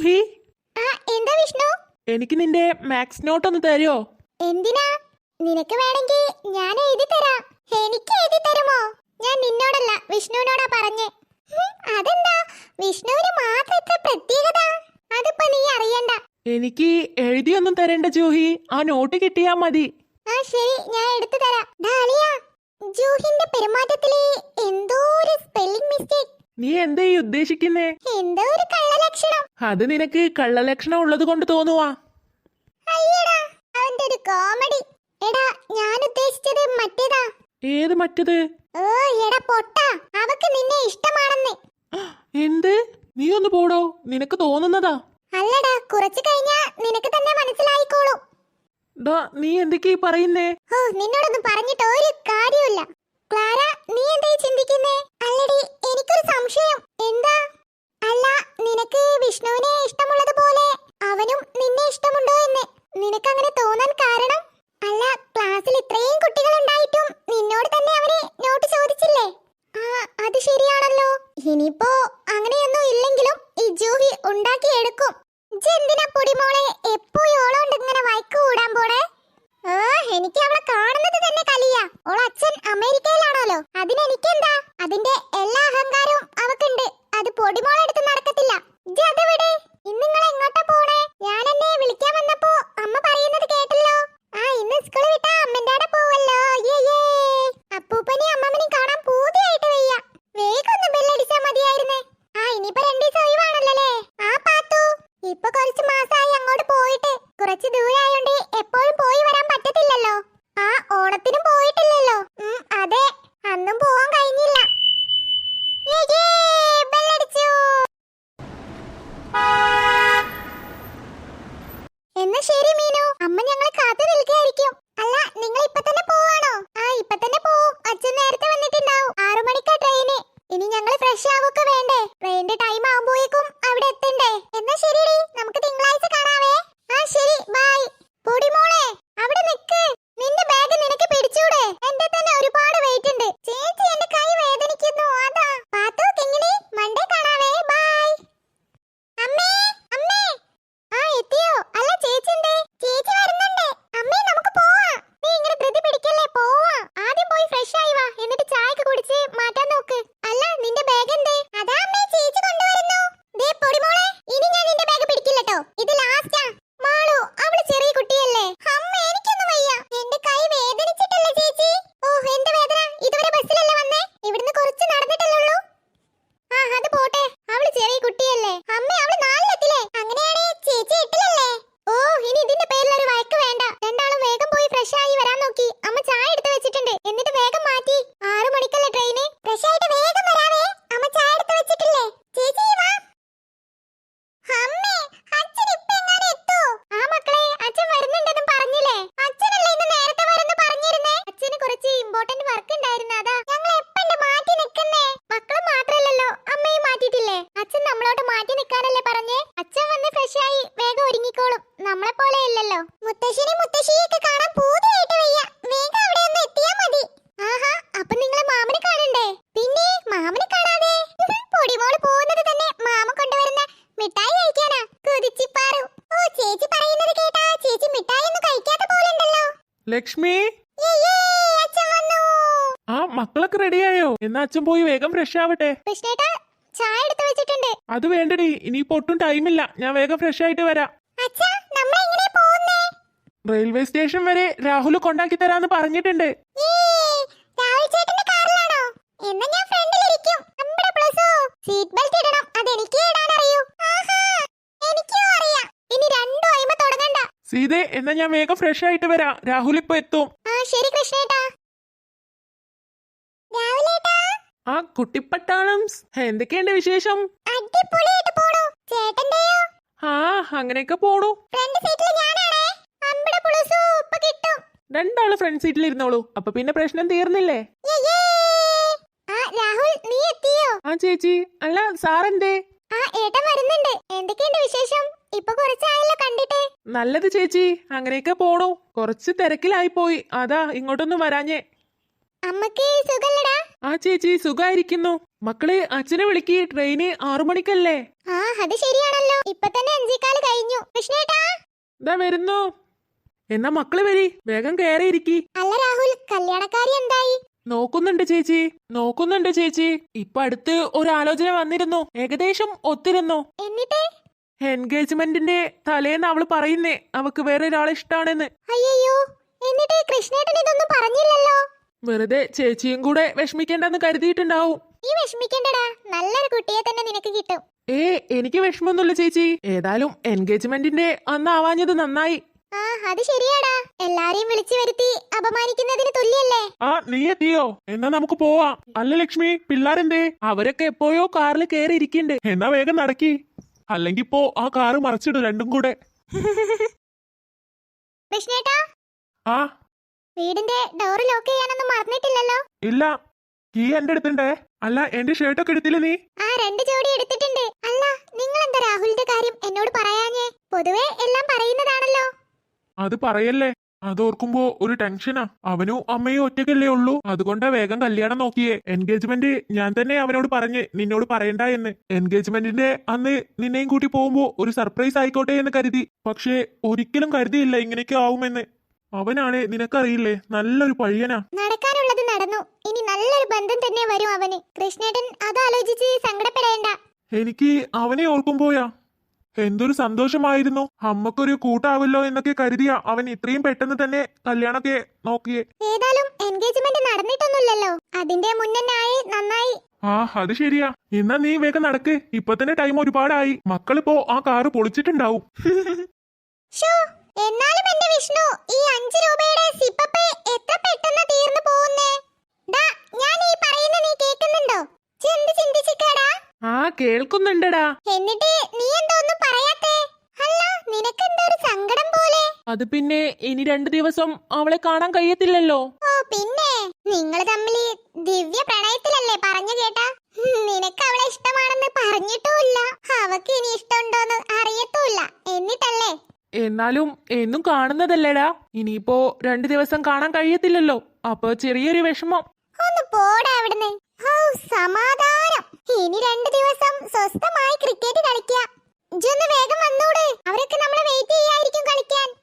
ആ എന്താ വിഷ്ണു? എനിക്ക് നിന്റെ മാത്സ് നോട്ട് ഒന്ന് തരുമോ എന്തിനാ? നിനക്ക് വേണമെങ്കിൽ ഞാൻ എഴുതി തരാം. എനിക്ക് എഴുതി തരുമോ? ഞാൻ നിന്നോടല്ല വിഷ്ണുവിനോടാ പറഞ്ഞു. അതെന്താ? വിഷ്ണുവിന് മാത്രം ഇത്ര പ്രത്യേകത? അതിപ്പോ നീ അറിയണ്ട. എനിക്ക് എഴുതിയൊന്നും തരേണ്ട ജൂഹി. ആ നോട്ട് കിട്ടിയാ മതി. ആ ശരി ഞാൻ എടുത്തു തരാം. ജൂഹിന്റെ പെരുമാറ്റത്തിലെ എന്തോ ഒരു സ്പെല്ലിംഗ് മിസ്റ്റേക്ക് നീ എന്താ ഈ ഉദ്ദേശിക്കുന്നേ? എന്തോ ഒരു കള്ളലക്ഷണം. അത് നിനക്ക് കള്ളലക്ഷണം ഉള്ളത് കൊണ്ട് തോന്നുവാ. അയ്യടാ അവന്റെ ഒരു കോമഡി എടാ ഞാൻ ഉദ്ദേശിച്ചത് മറ്റേതാ. ഏത് മറ്റത്? ഓ എടാ പൊട്ട. അവക്ക് നിന്നെ ഇഷ്ടമാണെന്ന്. എന്ത്? നീ ഒന്ന് പോടോ. നിനക്ക് തോന്നുന്നതാ. അല്ലടാ കുറച്ചു കഴിഞ്ഞാ നിനക്ക് തന്നെ മനസ്സിലായിക്കോളൂ. ഡാ നീ എന്തൊക്കെയാ പറയുന്നേ? ഓ നിന്നോടൊന്നും പറഞ്ഞിട്ട് ഒരു കാര്യമില്ല ക്ലാര നീ എന്തായി ചിന്തിക്കുന്നേ? അല്ലടി എനിക്കൊരു സംശയം. എന്താ? അല്ല നിനക്ക് വിഷ്ണുവിനെ ഇഷ്ടമുള്ളതുപോലെ അവനും നിന്നെ ഇഷ്ടമുണ്ടോ എന്ന്. നിനക്ക് അങ്ങനെ തോന്നാൻ കാരണം? അല്ല ക്ലാസ്സിൽ ഇത്രയും ലക്ഷ്മി? ആ മക്കളൊക്കെ റെഡിയായോ? എന്നാ അച്ഛൻ പോയി വേഗം ഫ്രഷ് ആവട്ടെ. ചായ എടുത്ത് വെച്ചിട്ടുണ്ട്. അത് വേണ്ടടി ഇനിയിപ്പോ ഒട്ടും ടൈമില്ല ഞാൻ വേഗം ഫ്രഷ് ആയിട്ട് വരാം. റെയിൽവേ സ്റ്റേഷൻ വരെ രാഹുൽ കൊണ്ടാക്കി തരാന്ന് പറഞ്ഞിട്ടുണ്ട്. സീറ്റ് ബെൽറ്റ് ഇടണം. അതെനിക്ക് ഇടാൻ സീതേ എന്നാ ഞാൻ വേഗം ഫ്രഷ് ആയിട്ട് വരാം. രാഹുൽ ഇപ്പൊ എത്തും. ആ ശരി കൃഷ്ണേട്ടാ. രാഹുലേട്ടാ. ആ കുട്ടിപ്പട്ടാളം. എന്തൊക്കെയുണ്ട് വിശേഷം? അടിപൊളിയായിട്ട് പോണു. ചേട്ടന്റെയോ? ആ അങ്ങനെയൊക്കെ പോണു. ഫ്രണ്ട് സീറ്റിൽ ഞാനാണേ. അമ്പട പുളുസു ഇപ്പൊ കിട്ടും. രണ്ടാൾ ഫ്രണ്ട് സീറ്റിൽ ഇരുന്നോളൂ. അപ്പൊ പിന്നെ പ്രശ്നം തീർന്നില്ലേ? യേ, യേ. ആ രാഹുൽ നീ എത്തിയോ? ആ ചേച്ചി. അല്ല സാറെന്തേ? ആ ഏട്ടൻ വരുന്നുണ്ട്. എന്തൊക്കെയുണ്ട് വിശേഷം? ഇപ്പൊ കുറച്ചായല്ലോ കണ്ടിട്ടേ. നല്ലത് ചേച്ചി അങ്ങനെയൊക്കെ പോണു. കുറച്ച് തിരക്കിലായി പോയി അതാ ഇങ്ങോട്ടൊന്നും വരാഞ്ഞേ. അമ്മയ്ക്ക് സുഖല്ലടാ. ആ ചേച്ചി സുഖായിരിക്കുന്നു. മക്കളെ അച്ഛനെ വിളിക്ക്. ട്രെയിന് ആറു മണിക്കല്ലേ? ആ അത് ശരിയാണല്ലോ. ഇപ്പൊ തന്നെ അഞ്ചേക്കാൽ കഴിഞ്ഞു. കൃഷ്ണേട്ടാ. ഇതാ വരുന്നു. എന്നാ മക്കൾ വരി. വേഗം കയറിയിരിക്കി അല്ല രാഹുൽ കല്യാണക്കാരി എന്തായി? നോക്കുന്നുണ്ട് ചേച്ചി. നോക്കുന്നുണ്ട് ചേച്ചി. ഇപ്പൊ അടുത്ത് ഒരു ആലോചന വന്നിരുന്നു. ഏകദേശം ഒത്തിരുന്നു. എന്നിട്ട്? എൻഗേജ്മെന്റിന്റെ തലേന്ന് അവൾ പറയുന്നേ അവക്ക് വേറെ ഒരാളെ ഇഷ്ടാണെന്ന്. അയ്യോ എന്നിട്ട് കൃഷ്ണേട്ടൻ ഇതൊന്നും പറഞ്ഞില്ലല്ലോ? വെറുതെ ചേച്ചിയും കൂടെ വിഷമിക്കേണ്ടെന്ന് കരുതിയിട്ടുണ്ടാവും. നീ വിഷമിക്കണ്ടടാ നല്ലൊരു കുട്ടിയെ തന്നെ നിനക്ക് കിട്ടും. ഏ എനിക്ക് വിഷമൊന്നുമില്ല ചേച്ചി. ഏതായാലും എൻഗേജ്മെന്റിന്റെ അന്ന് ആവാഞ്ഞത് നന്നായി. ആ അത് ശരിയാടാ. എല്ലാരെയും വിളിച്ചു വരുത്തി അപമാനിക്കുന്നതിന് തുല്യല്ലേ? ആ നീ എത്തിയോ? എന്നാ നമുക്ക് പോവാം. അല്ല ലക്ഷ്മി പിള്ളാരെന്തേ? അവരൊക്കെ എപ്പോഴോ കാറിൽ കയറി ഇരിക്കണ്ട് എന്നാ വേഗം നടക്കി. അല്ലെങ്കിൽ ഇപ്പോ ആ കാറ് മറിച്ചിടും രണ്ടും കൂടെ. കൃഷ്ണേട്ടാ? ആ? വീടിന്റെ ഡോർ ലോക്ക് ചെയ്യാനൊന്നും മറന്നിട്ടില്ലല്ലോ? ഇല്ല. കീ എന്റെ അടുത്തുണ്ടേ. അല്ല എന്റെ ഷർട്ടൊക്കെ എടുത്തില്ല നീ? ആ രണ്ട് ജോഡി എടുത്തിട്ടുണ്ട്. അല്ല നിങ്ങൾ എന്താ രാഹുലിന്റെ കാര്യം എന്നോട് പറയാഞ്ഞേ? പൊതുവേ എല്ലാം പറയുന്നതാണല്ലോ. അത് പറയല്ലേ? അതോർക്കുമ്പോ ഒരു ടെൻഷനാ. അവനും അമ്മയും ഒറ്റയ്ക്കല്ലേ ഉള്ളൂ. അതുകൊണ്ടാ വേഗം കല്യാണം നോക്കിയേ. എൻഗേജ്മെന്റ് ഞാൻ തന്നെ അവനോട് പറഞ്ഞ് നിന്നോട് പറയണ്ട എന്ന്. എൻഗേജ്മെന്റിന്റെ അന്ന് നിന്നെയും കൂട്ടി പോകുമ്പോ ഒരു സർപ്രൈസ് ആയിക്കോട്ടെ എന്ന് കരുതി. പക്ഷേ ഒരിക്കലും കരുതിയില്ല ഇങ്ങനെയൊക്കെ ആവുമെന്ന്. അവനാണ് നിനക്കറിയില്ലേ? നല്ലൊരു പയ്യനാ. നടക്കാനുള്ളത് നടന്നു. ഇനി നല്ലൊരു ബന്ധം തന്നെ വരും അവന്. കൃഷ്ണേട്ടൻ അതാലോചിച്ച് സങ്കടപ്പെടേണ്ട. എനിക്ക് അവനെ ഓർക്കുമ്പോയാ എന്തൊരു സന്തോഷമായിരുന്നു. അമ്മക്കൊരു കൂട്ടാവല്ലോ എന്നൊക്കെ കരുതിയ അവൻ ഇത്രയും പെട്ടെന്ന് തന്നെ കല്യാണൊക്കെ നോക്കിയേ. ഏതായാലും എൻഗേജ്മെന്റ് നടന്നിട്ടൊന്നുമില്ലല്ലോ. അതിന്റെ മുന്നേ നന്നായി. ആ അത് ശരിയാ. എന്നാ നീ വേഗം നടക്ക്. ഇപ്പൊ തന്നെ ടൈം ഒരുപാടായി. മക്കളിപ്പോ ആ കാറ് പൊളിച്ചിട്ടുണ്ടാവും. എന്നാലും എന്റെ വിഷ്ണു ഈ അഞ്ച് രൂപയുടെ സിപ്പപ്പേ എത്ര പെട്ടെന്ന് തീർന്നു പോകുന്നേ? ഞാൻ ഈ പറയുന്ന നീ കേൾക്കുന്നുണ്ടോ? ചെന്ത് ചിന്തിച്ചിക്കാടാ? ആ കേൾക്കുന്നുണ്ടടാ. എന്നിട്ട് അത് പിന്നെ ഇനി രണ്ടു ദിവസം അവളെ കാണാൻ കഴിയത്തില്ലല്ലോ. ഓ പിന്നെ? നിങ്ങൾ തമ്മിൽ ദിവ്യ പ്രണയത്തിലല്ലേ? പറഞ്ഞു കേട്ടാ. നിനക്ക് അവളെ ഇഷ്ടമാണെന്ന് പറഞ്ഞിട്ടുമില്ല. അവക്ക് ഇനി ഇഷ്ടമുണ്ടോന്ന് അറിയത്തുമില്ല. എന്നിട്ടല്ലേ? എന്നാലും എന്നും കാണുന്നതല്ലേടാ. ഇനിയിപ്പോ രണ്ടു ദിവസം കാണാൻ കഴിയത്തില്ലല്ലോ. അപ്പൊ ചെറിയൊരു വിഷമം. ഒന്ന് പോടാ അവിടുന്ന്. ഹൗ സമാധാനം. ഇനി രണ്ടു ദിവസം സ്വസ്ഥമായി ക്രിക്കറ്റ് കളിക്കാം. ഇജ്ജൊന്ന് വേഗം വന്നൂട്. അവരൊക്കെ നമ്മളെ വെയിറ്റ് ചെയ്യായിരിക്കും കളിക്കാൻ.